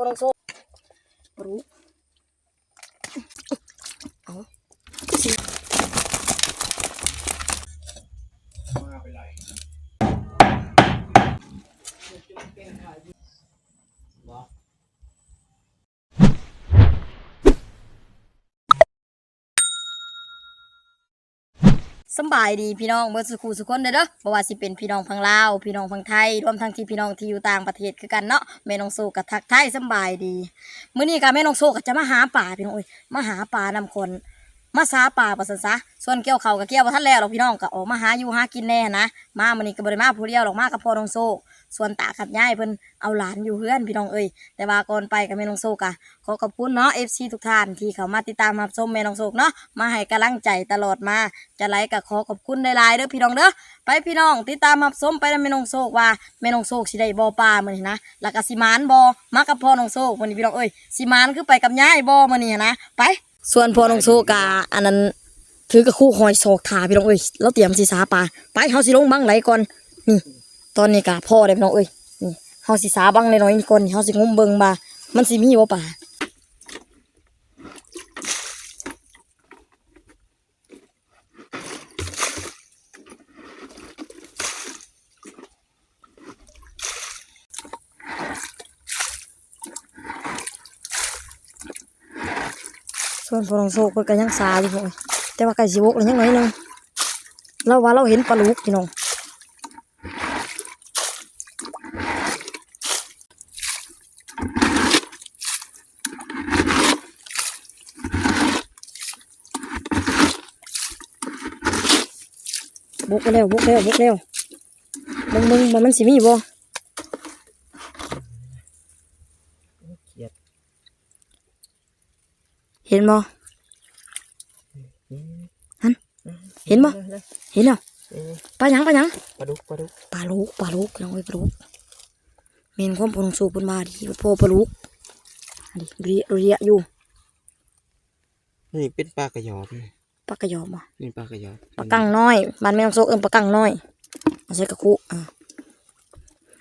พ่อน้องโซ่รู้เอาสิสำบายดีพี่น้องเมื่อสักครู่สุกคนเด้อเด้อบ่ว่าสิเป็นพี่น้องพังลาว พี่น้องพังไทย รวมทั้งที่พี่น้องที่อยู่ต่างประเทศคือกันเนาะแม่น้องโซกับทักไทยสบายดีมื้อนี้ก็แม่น้องโซก็จะมาหาป่าพี่น้องโอ้ยมาหาป่านำคน มาซาป่าประสันซะส่วนเกี่ยวเขาวก็เกี่ยวบ่ทันแล้วหรอกพี่น้องก็ออกมาหาอยู่หากินแน่นะมามื้อนี้ก็บ่ได้มาผู้เดียวหรอกมากับพ่อน้องโซส่วนตาขับยายเพิ่นเอาหลานอยู่เฮือนพี่น้องเอ้ยแต่ว่าก่อนไปกับแม่น้องโซก็ขอขอบคุณเนาะ FC ทุกท่านที่เข้ามาติดตามรับชมแม่น้องโซเนาะมาให้กำลังใจตลอดมาจะไลค์ก็ขอขอบคุณหลายๆเด้อพี่น้องเด้อไปพี่น้องติดตามรับชมไปนำแม่น้องโซว่าแม่น้องโซสิได้บ่ปลาเหมือนี้นะแล้วก็สิมานบ่มากับพ่อน้องโซมื้อนี้พี่น้องเอ้ยสิมานคือไปกับยายบ่มื้อนี้นะไป ส่วนพ่อน้องโซกาอันนั้นถือกระคู่หอยโศกถาพี่น้องเอ้ยแล้วเตรียมสีสาปลาไปเฮาสิลงบังไหลก่อนนี่ ตอนนี้กะพ่อได้พี่น้องเอ้ยนี่เฮาสีสาบังน้อยๆนี่ก่อนเฮาสิงมเบิ่งบ่ามันสิมีบ่ป่า ส่นพอน้องโซกเพิ่นก็ยังสาอยู่พี่อยแต่ว่าใกล้สิวกแล้วยังน้อยนึงเราว่าเราเห็นปลาลูกพี่น้องบุกไปแล้วบุกแล้วบุกแล้วมึงมึงมันมันสิมีบ่ เขียด เห็นบ่เห็นบ่เห็นแล้วปลาหยังปลาหยังปลาดุกปลาดุกปลาลูกปลาลูกน้องเอ้ยปลาลูกเมนความปนสูบปนมาดีพอปลาลูกอันนี้เรียเรียอยู่นี่เป็นปลากระยอบนี่ปลากระยอมบ่นี่ปลากระยอบปลากังน้อยบ้านแม่น้องโซกเอิ้นปลากังน้อยเอาใส่กระคุอ่า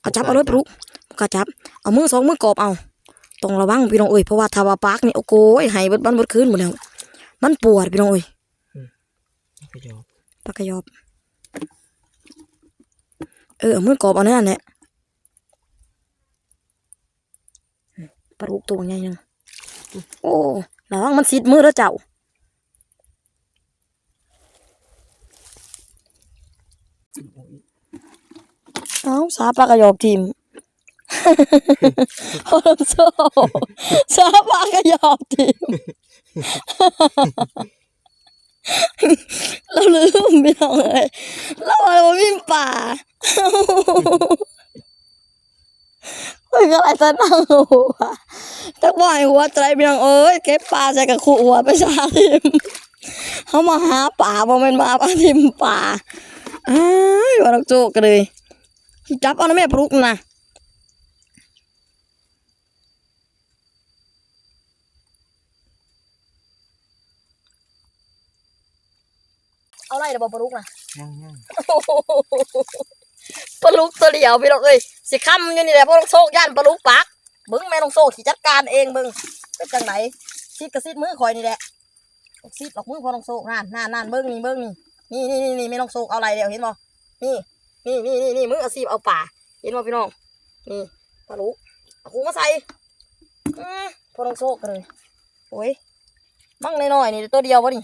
เอาจับเอาเลยปลาลูกก็จับเอามือสองมือกอบเอา ต้องระวังพี่น้องเอ้ยเพราะว่าถ้าว่าปากนี่โอ้โหยให้เบิดบ้านเบิดคืนหมดแล้วมันปวดพี่น้องเอ้ยปลากระยอบปากกระยอบ เออเอามือกรอบเอานั่นแหละปลาลูกตัวใหญ่ยังโอ้ระวังมันสิดมือแล้วเจ้าเอาสาปลากระยอบทีม โอ้โซสาปลากระยอบทีมเราลืมไปแล้วเลยเราอะไรวะมีป่าเฮ้ยก็อะไรจะนั่งหัวจักบ่อยหัวใจเบียงเอ้ยเก็บปลาใส่กับขู่หัวไปชาทิมเขามาหาป่าบ่แม่นมาปลาทิมป่าอ้าวเราโจกกันเลยจับเอานะแม่ปลุกนะ เอาไรเดี๋ยวบอกปลุกนะย่างย่างปลาลูกตัวเดียวพี่น้องเอ้ยสิค้ำอยู่นี่แหละพวกน้องโซกย่านปลาลูกปักเบิ้งแม่น้องโซกสิจัดการเองเบิ้งเป็นจังไหนซีดกระซีดมือคอยนี่แหละซีดออกมือพอน้องโซกนั่นนั่นนั่นเบิ้งนี่เบิ้งนี่นี่นี่นี่นี่แม่น้องโซกเอาอะไรเดี๋ยวเห็นบ่นี่นี่นี่นี่นี่มืออาซีบเอาป่าเห็นบ่พี่น้องนี่ปลาลูกเอาคูมาใส่อื้อพอน้องโซกกันเลยโอ้ยมั่งน้อยๆนี่ตัวเดียววะนี่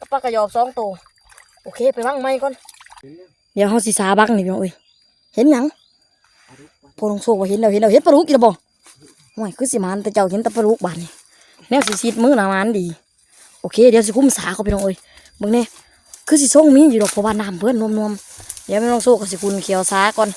กับปลากระยอบสองตัวโอเคไปมั่งไม่ก่อน เดี๋ยวเขาสิสาบักนี่พี่น้องเอ้ยเห็นหยังพอลงโซ่ว่าเห็นแล้วเห็นแล้วเห็นปลาลูกอีกแล้วบ่ห่วยคือสิมันแต่เจ้าเห็นแต่ปลาลูกบานนี่แนวสิซีดมือหนามันดี โอเค เดี๋ยวสิคุ้มสาเขาพี่น้องเอ้ยเบิ่งแน่คือสิส่งมีอยู่ดอกพวาน้ำเพิ่อนนวมๆเดี๋ยวไม่ต้องโซ่กับสิคุณเขียวสาก่อน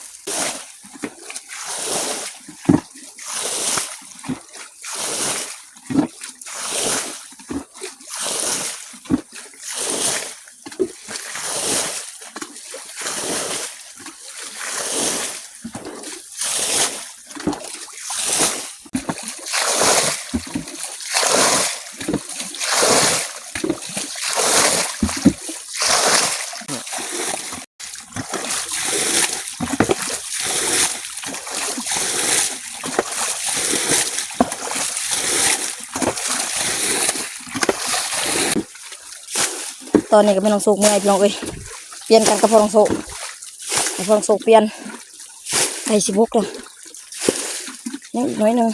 ตอนนี้ก็ไม่ลองสุกเมื่อยพี่น้องเอ้ยเปลี่ยนกันกระพอต้องโศกระพอต้องโศกเปลี่ยนไอ้สิบุกเลยังน้อยหนึ่ง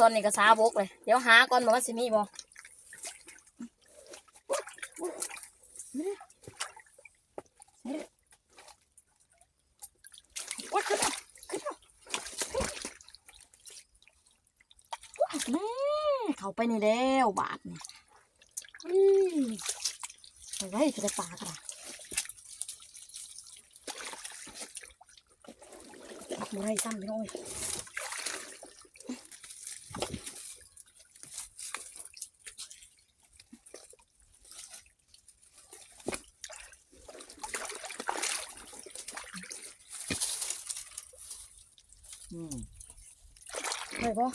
ตอนนี้ก็สาบกเลย เดี๋ยวหาก่อนบอกว่ามันสิมีบ่วัดขึ้นมาขึ้นมาวัดแม่เข้าไปนี่แล้วบาทนี่อุ้ยไปไว้จะได้ปลากันล่ะบ่ได้ซ้ำพี่น้องเอ้ย อืมได้ปะ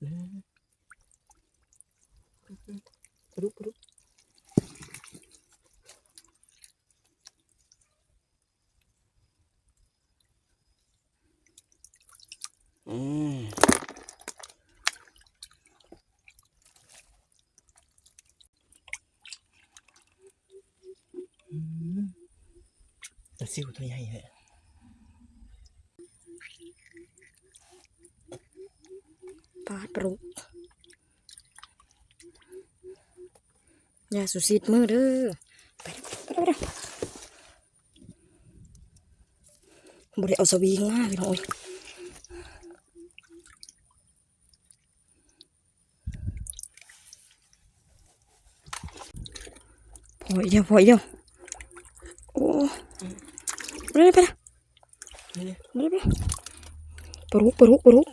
อืมปลาดุกปลาดุกอืมอืม แต่ซิวตัวใหญ่เลยปลาปลุกอย่าสุสิดมือเด้อไปไปไปบริเอาสวิงมาพี่น้องเอ้ยพอเดียวพอเดียวโอ้ ไปเลยไปเลย นี่เนี่ย ไปเลยไปเลยปลุกปลุกปลุก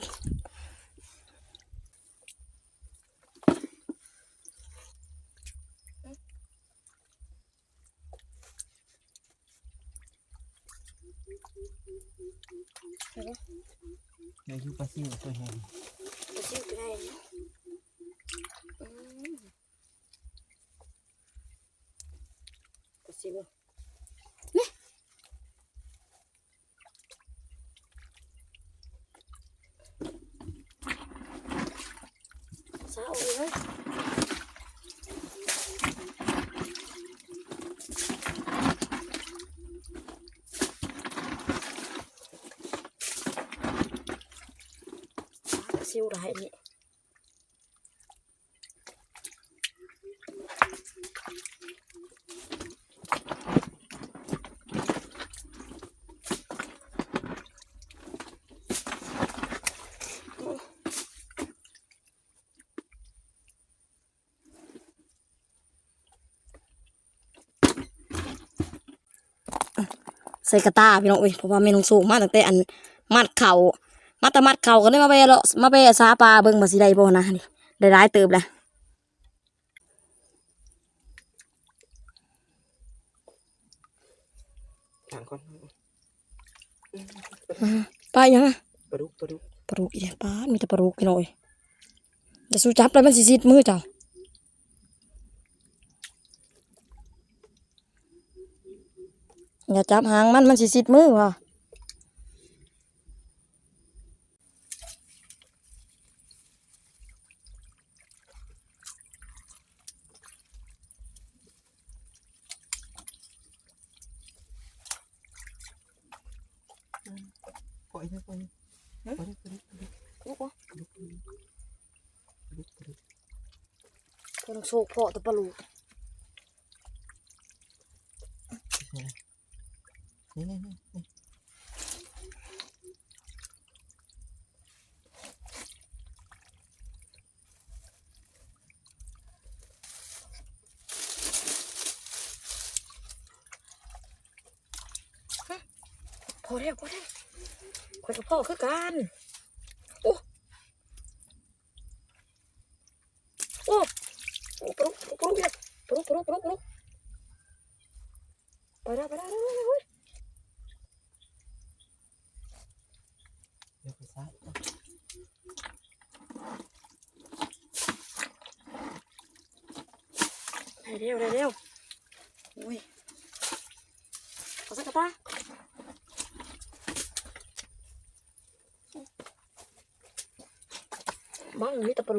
เดี๋ยวอยู่ปลาซิวตัวแห้ง ไปซิ่วไปได้เนาะอืมไปซิ่วนี่สาวเลย ซิวไรนี่ใส่กระตาพี่น้องเอ้ยเพราะว่าเมนูสูงมากตั้งแต่อันมัดเข่า มาแต่มัดเข่าก็เลยมาไปเลาะมาไปซาปลาเบิ่งมาสิได้บ่นะนี่ได้ร้ายเติบแหละทางก่อนปลายังอะปลาดุกปลาดุกปลาดุกอีกปลามีแต่ปลาดุกพี่น้องเอ้ยจะสู้จับแล้วมันสิซิดมือเจ้าอย่าจับหางมันมันสิซิดมือว่ะ อยนะปล่อยนะปล่อยนะปล่อยนะปล่อยนะลูกวะปลาดุกปลาดุกปลาดุกปลาดุกคนโศกเพาะแตะปลาลูกนี่ กันโอ้โอ้ปลุกปลุกเนี่ยปลุกปลุกปลุกปลุกไปแล้วไปแล้วไปแล้วเดี๋ยวไปซ้ายเร็วเร็วเร็วอุ้ยขอสักกระตา บ้างมีแต่ป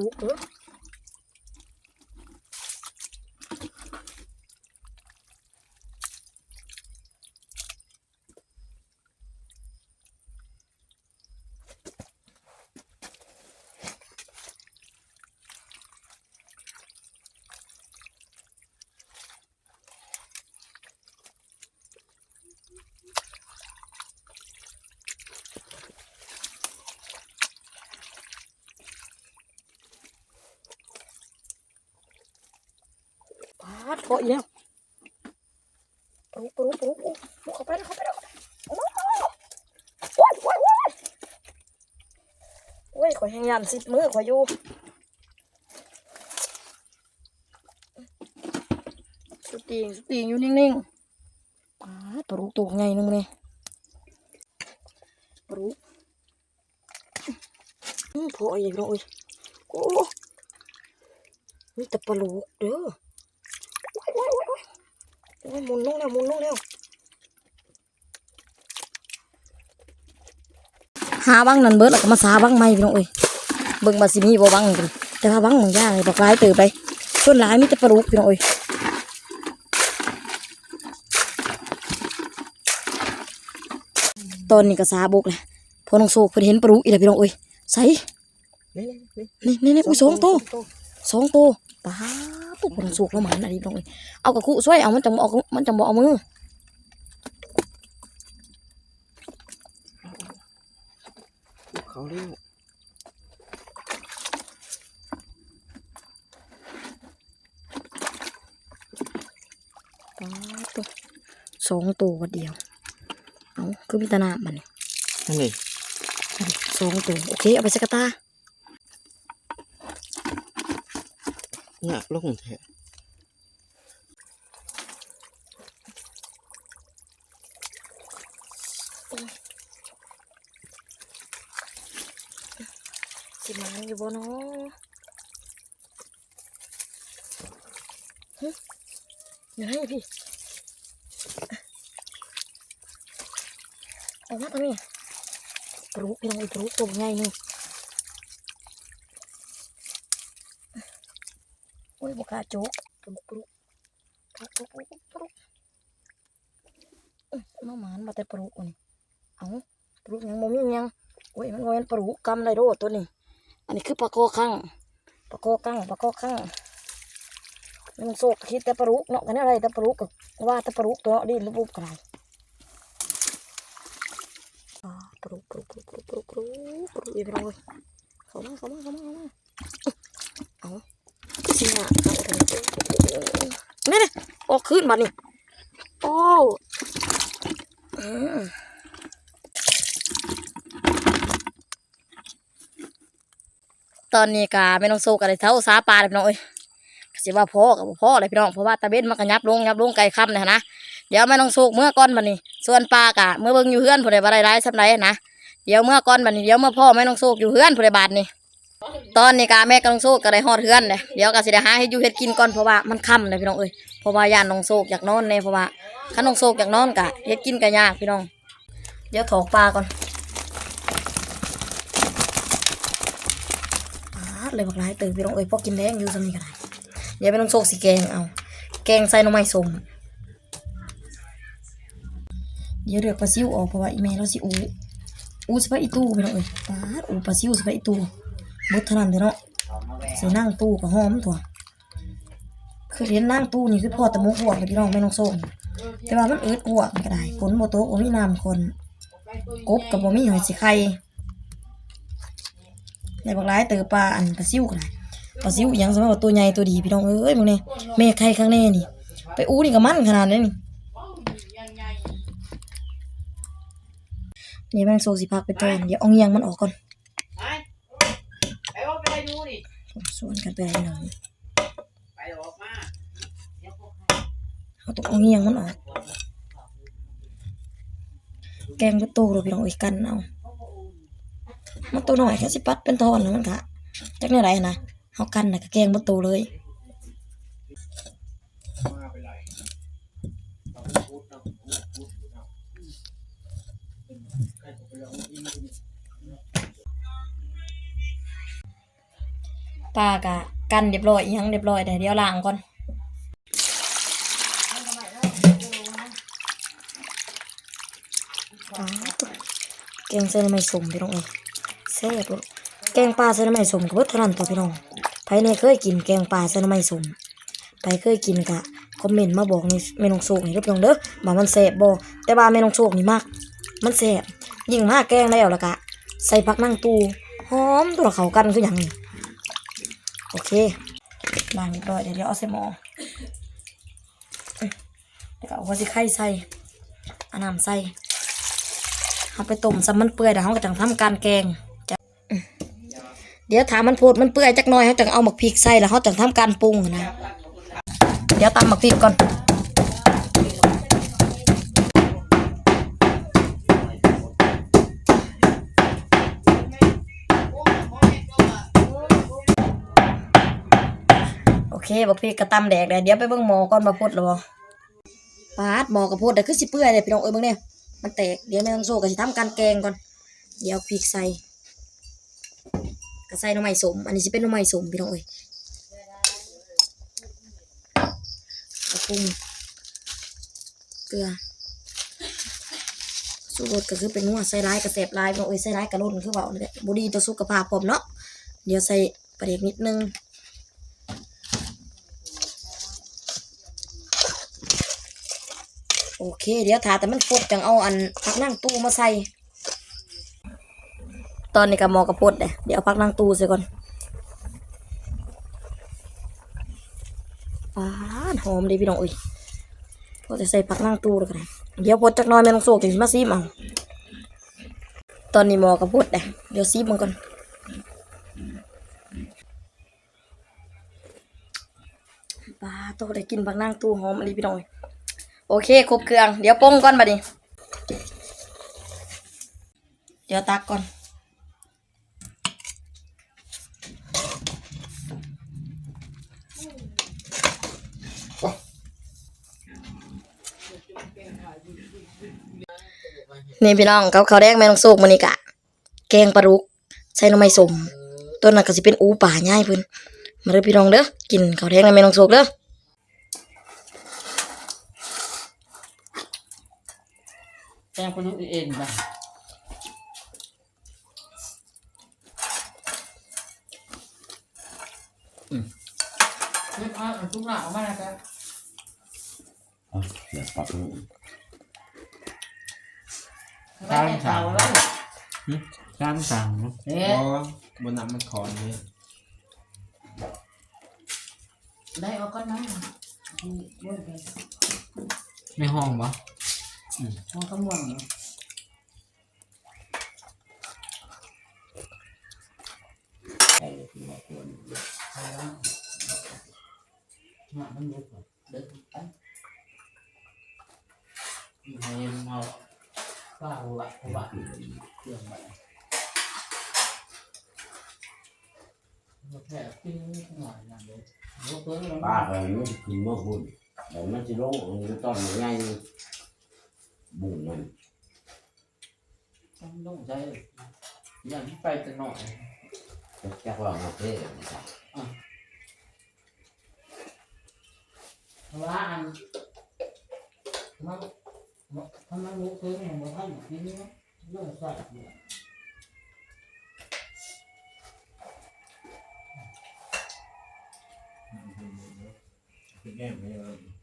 ด้อปาดเกาะอีกแล้วปลุกปลุกปลุกปลุกปลุกเข้าไปแล้วเข้าไปแล้วโอ้ยโอ้ยโอ้ยโอ้ยโอ้ยข่อยแหงยันสิบมือข่อยอยู่สุดตีงสุดตีงอยู่นิ่งๆปาปลุกตัวไงนึงเลยปลุกอืมพออีกแล้วโอ้ยโอ้มีแต่ปลุกเด้อ โอ้ยโอ้ยโอ้ยโอ้ยโอ้ยหมุนลงแล้วหมุนลงแล้วหาบังนั่นเบิดแล้วก็มาสาบังใหม่พี่น้องเอ้ยเบิ่งบาสิมีบ่บังกันแต่ว่าบังบางอย่างเลยบอกหลายเติบไปส่วนหลายมีแต่ปลาลูกพี่น้องเอ้ยตอนนี้ก็สาบกแหละพอน้องโซกเพิ่นเห็นปลาลูกอีแล้วพี่น้องเอ้ยใส่นี่นี่นี่นี่นี่นี่อุ้ยสองตัวสองตัวป้า ปุ๊บมันสุกแล้วหมันอะไรลงเลยเอากระคุช่วยเอามันจังบ่เอามันจังบ่เอามือเขาเร็วป้าตัวสองตัววันเดียวเอาคือมีแตหนามันนี่นั่นเลยอันนี้สองตัวโอเคเอาไปใส่กระตา หนักลงแท้สิมันอยู่บ่เนาะหึอยู่ไหนพี่ออกมาทางนี้ปลุกพี่น้องอีปลุกตัวใหญ่นึง โอ้ย บกาโจกปลุกปลุกปลุกปลุกปลุกปลุกอื้อมาหมานมาแต่ปลุกอันนี้เอาปลุกยังบ่มียังโอ้ยมันบ่แม่นปลุกกำไรโดดตัวนี้ อันนี้คือปลาโกข้างปลาโกข้างปลาโกข้างมันโศกคิดแต่ปลุกเนาะกันอะไรแต่ปลุกก็ว่าแต่ปลุกตัวเนาะดิรูปกระไรอ่าปลุกปลุกปลุกปลุกปลุกปลุกปลุกอีกแล้วเว้ยเข้ามาเข้ามาเข้ามาเขามา เสียนี่นี่ออกขึ้นมานี่โอ้ตอนนี้กาไม่ต้องโซกันเลยเท่าสาปลาเลยพี่น้องเอ้ยก็สิว่าพ่อกับพ่อเลยพี่น้องเพราะว่าตะเบ็ดมันก็ยับลงยับลงไกลค่ำนะนะเดี๋ยวไม่ต้องโซกเมื่อก้อนมันนี่ส่วนปลากะเมื่อเบิ่งอยู่เฮือนผู้ใดบ่ได้ร้ายสำไรนะเดี๋ยวเมื่อก้อนมันนี่เดี๋ยวเมื่อพ่อไม่ต้องโซกอยู่เฮือนผู้ใดบาดนี่ ตอนนี้กาแม่กำลังโซกก็ได้ฮอดเฮือนเลยเดี๋ยวก็สิได้หาให้อยู่เฮ็ดกินก่อนเพราะว่ามันค่ำเลยพี่น้องเอ้ยเพราะว่าย่านน้องโซกอยากนอนเนี่ยเพราะว่าคันน้องโซกอยากนอนกะเฮ็ดกินก็ยากพี่น้อง เดี๋ยวถอกปลาก่อนเลยบักหลายเติบพี่น้องเอ้ยพอกินแดงอยู่ซำนีก็ได้เดี๋ยวไปน้องโซกสิแกงเอา แกงใส่น่อไม้สมเดี๋ยวเลือกปลาซิวออกเพราะว่าอีแม่เราสิอูอูสไปอีตู้พี่น้องเอ้ยปลาอูปลาซิวสไปอีตู้ บดเท่านั้นเด้อเนาะใส่นั่งตู้ก็หอมตัวคือเห็นนั่งตู้นี่คือพอตะมุกบวกเลยพี่น้องไม่ต้องส้มแต่ว่ามันเอิดบวกมันก็ได้ผลโมโตะบ่มีน้ำคนกบกับบ่มีหอยสิไข่ในบางร้ายเตอปลาอันปลาซิวก็ได้ปลาซิวอิหยังสมัยว่าตัวใหญ่ตัวดีพี่น้องเอ้ยมึงเนี่ยแม่ไข่ข้างแน่นี่ ไปอู้นี่ก็มันขนาดนี้นี่นี่แม่งโซสิพักไปตอนเดี๋ยวเอาเงียงมันออกก่อนไปว่าไปดูนี่ ส่วนกันไปหน่อยเขาตกเอาตเงี้ยังมันออกแกงประตเราไปลองอีกกันเอามันโตหน่อยแค่สิปัดเป็นทอนแล้วมันกะจากเนี้ยไรนะเขากันนะกแกงประตูเลยากะกันเรียบร้อยอิหยังเรียบร้อยแต่เดี๋ยวล้างก่อนปลาตุ๊กแกงเส้นไม่สมพี่น้องเอ้ยแซ่บลูกแกงปลาเส้นไม่สมก็เบิดเท่านั้นต่อพี่น้องไผในเคยกินแกงปลาเส้นไม่สมไผเคยกินกะคอมเมนต์มาบอกในเมนูโชคนี่เด้อพี่น้องเด้อว่ามันแซ่บบ่แต่ว่าเมนูโชคนี่มาก มันแซ่บยิ่งมากแกงได้แล้วล่ะกะใส่ผักนั่งตูหอมตัวเขากันคือหยังนี่ ล้างเรียบร้อยเดี๋ยวเอาใส่หม้ออืมแล้วก็เอาหัวสิไข่ใส่อาน้ำใส่เอาไปต้มซำมันเปื่อยเดี๋ยวเราก็จังทำการแกงเดี๋ยวถามมันพูดมันเปื่อยจักหน่อยเขาจังเอาหมักพริกใส่แล้วเขาจังทำการปรุงนะ เดี๋ยวตำหมักพริกก่อน โอเค บักพริกกระตำแดกได้เดี๋ยวไปเบิ่งหมอก่อนมาพูดแล้วบ่ปาดหมอกระพูดแต่คือสิเปื่อยเลยพี่น้องเอ้ยเบิ่งเนี่ยมันแตกเดี๋ยวแม่ต้องโซ่ก็สิทำการแกงก่อน เดี๋ยวพริกใส่ก็ใส่หน่อไม้สมอันนี้สิเป็นหน่อไม้สมพี่น้องเอ้ยกระปุงเกลือสูตรสก็คือเป็นนัวใส่ร้ายกระแสบลายพี่น้องเอ้ยใส่ร้ายกระล่นคือเบาเลยบ่ดีต่อสุขภาพผมเนาะเดี๋ยวใส่ปลาเด็กนิดนึง โอ เคเดี๋ยวถาแต่มันฟดจังเอาอันพักนั่งตู้มาใส่ ตอนนี้ก็หมอกระพดเลยเดี๋ยวพักนั่งตู้ใส่ก่อนปาหอมดีพี่น้องเอ้ยพอจะใส่พักนั่งตู้แล้วกันเดี๋ยวพดจักน้อยแม่ต้องโศกถึงมาซีมเอาตอนนี้หมอกระพดเลยเดี๋ยวซีมมันก่อนปลาโตได้กินพักนั่งตู้หอมอะไรพี่น้องเอ้ย โอเคครบเครื่อง เดี๋ยวปรุงก่อนบัดนี้ เดี๋ยวตักก่อน นี่พี่น้องเขาเขาวแดงแม่น้องโซกมันนี่กะ แกงปลาดุก ใส่น้ำไม้สมตัวนั้นก็สิเป็นอูป่าง่ายเพิ่นมาเด้อพี่น้องเด้อ กินข้าวแดงแม่น้องโซกเด้อ แจ้งคนนู้นเองนะไม่พลาดทุกหลังมากนะครับอะเดี๋ยวปรับให้ไม่ได้เตาแล้วการสั่งเอ๊ะอ๋อบนน้ำมันคอนเลยได้เอาก็น้ำบ้วนไปในห้องปะมองขมวงเนาะใช่แล้วหมามันลุกเดินไปให้เอาป้าหัวหัวเครื่องไปแค่กินหน่อยอย่างเดี ยวยกตัวแล้วป้าไปมันจะขึ้นมาหุ่นแต่มันจะลงอันนี้ตอนมันง่าย บุ่งมันต้องต้องใช้อย่างที่ไปจะหน่อยจะแก้ว่ามาเท่นะครับเพราะว่าอันมันถ้ามันรู้คือเนี่ยมันให้กินเนาะเรื่องใส่เนี่ยแก้มไม่เลยตัวนี้มันก็มี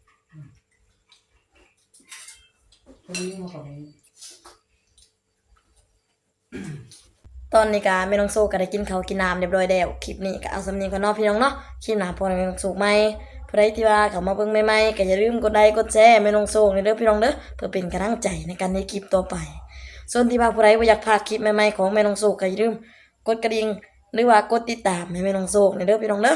ตอนนี้ก็แม่น้องโซก็ได้กินเขาวกินน้ำเรียบร้อยแล้วคลิปนี้ก็เอาสำเนียงก่อนเนาะพี่น้องเนาะคลิปหน้าพอแม่น้องโซใหม่ผู้ใดที่ว่าเขามาเบิ่งใหม่ๆก็อย่าลืมกดไลค์กดแชร์แม่น้องโซนี่เด้อพี่น้องเด้อเพื่อเป็นกำลังใจในการในคลิปต่อไป ส่วนที่ว่าผู้ใดบ่อยากพลาดคลิปใหม่ๆของแม่น้องโซก็อย่าลืมกดกระดิ่งหรือว่ากดติดตามให้แม่น้องโซนี่เด้อพี่น้องเด้อ